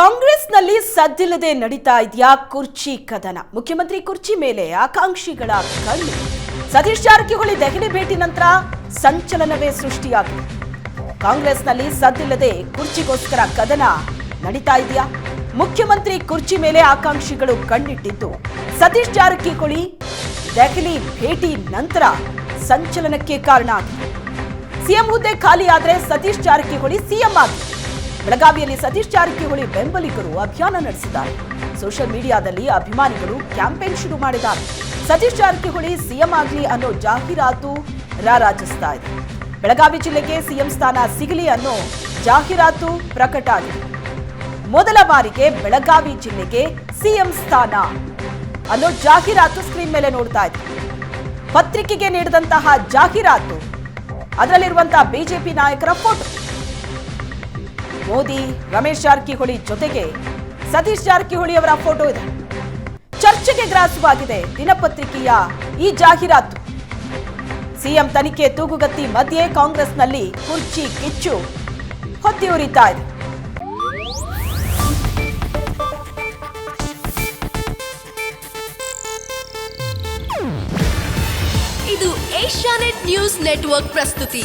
ಕಾಂಗ್ರೆಸ್ನಲ್ಲಿ ಸದ್ದಿಲ್ಲದೆ ನಡೀತಾ ಇದೆಯಾ ಕುರ್ಚಿ ಕದನ? ಮುಖ್ಯಮಂತ್ರಿ ಕುರ್ಚಿ ಮೇಲೆ ಆಕಾಂಕ್ಷಿಗಳ ಕಣ್ಣು. ಸತೀಶ್ ಜಾರಕಿಹೊಳಿ ದೆಹಲಿ ಭೇಟಿ ನಂತರ ಸಂಚಲನವೇ ಸೃಷ್ಟಿಯಾಗಿದೆ. ಕಾಂಗ್ರೆಸ್ನಲ್ಲಿ ಸದ್ದಿಲ್ಲದೆ ಕುರ್ಚಿಗೋಸ್ಕರ ಕದನ ನಡೀತಾ ಇದೆಯಾ? ಮುಖ್ಯಮಂತ್ರಿ ಕುರ್ಚಿ ಮೇಲೆ ಆಕಾಂಕ್ಷಿಗಳು ಕಣ್ಣಿಟ್ಟಿದ್ದು. ಸತೀಶ್ ಜಾರಕಿಹೊಳಿ ದೆಹಲಿ ಭೇಟಿ ನಂತರ ಸಂಚಲನಕ್ಕೆ ಕಾರಣ ಆಗಿದೆ. ಸಿಎಂ ಹುದ್ದೆ ಖಾಲಿ ಆದ್ರೆ ಸತೀಶ್ ಜಾರಕಿಹೊಳಿ ಸಿಎಂ ಆಗಿ. ಬೆಳಗಾವಿಯಲ್ಲಿ ಸತೀಶ್ ಜಾರಕಿಹೊಳಿ ಬೆಂಬಲಿಗರು ಅಭಿಯಾನ ನಡೆಸಿದ್ದಾರೆ. ಸೋಷಿಯಲ್ ಮೀಡಿಯಾದಲ್ಲಿ ಅಭಿಮಾನಿಗಳು ಕ್ಯಾಂಪೇನ್ ಶುರು ಮಾಡಿದ್ದಾರೆ. ಸತೀಶ್ ಜಾರಕಿಹೊಳಿ ಸಿಎಂ ಆಗಲಿ ಅನ್ನೋ ಜಾಹೀರಾತು ರಾರಾಜಿಸ್ತಾ ಇದೆ. ಬೆಳಗಾವಿ ಜಿಲ್ಲೆಗೆ ಸಿಎಂ ಸ್ಥಾನ ಸಿಗಲಿ ಅನ್ನೋ ಜಾಹೀರಾತು ಪ್ರಕಟ ಆಗಿದೆ. ಮೊದಲ ಬಾರಿಗೆ ಬೆಳಗಾವಿ ಜಿಲ್ಲೆಗೆ ಸಿಎಂ ಸ್ಥಾನ ಅನ್ನೋ ಜಾಹೀರಾತು ಸ್ಕ್ರೀನ್ ಮೇಲೆ ನೋಡ್ತಾ ಇದೆ. ಪತ್ರಿಕೆಗೆ ನೀಡಿದಂತಹ ಜಾಹೀರಾತು, ಅದರಲ್ಲಿರುವಂತಹ ಬಿಜೆಪಿ ನಾಯಕರ ಫೋಟೋ. ಮೋದಿ, ರಮೇಶ್ ಜಾರಕಿಹೊಳಿ ಜೊತೆಗೆ ಸತೀಶ್ ಜಾರಕಿಹೊಳಿ ಅವರ ಫೋಟೋ ಇದೆ. ಚರ್ಚೆಗೆ ಗ್ರಾಸವಾಗಿದೆ ದಿನಪತ್ರಿಕೆಯ ಈ ಜಾಹೀರಾತು. ಸಿಎಂ ತನಿಖೆ ತೂಗುಗತ್ತಿ ಮಧ್ಯೆ ಕಾಂಗ್ರೆಸ್ನಲ್ಲಿ ಕುರ್ಚಿ ಕಿಚ್ಚು ಹೊತ್ತಿಯುರಿತಾ ಇದೆ. ಇದು ಏಷ್ಯಾನೆಟ್ ನ್ಯೂಸ್ ನೆಟ್ವರ್ಕ್ ಪ್ರಸ್ತುತಿ.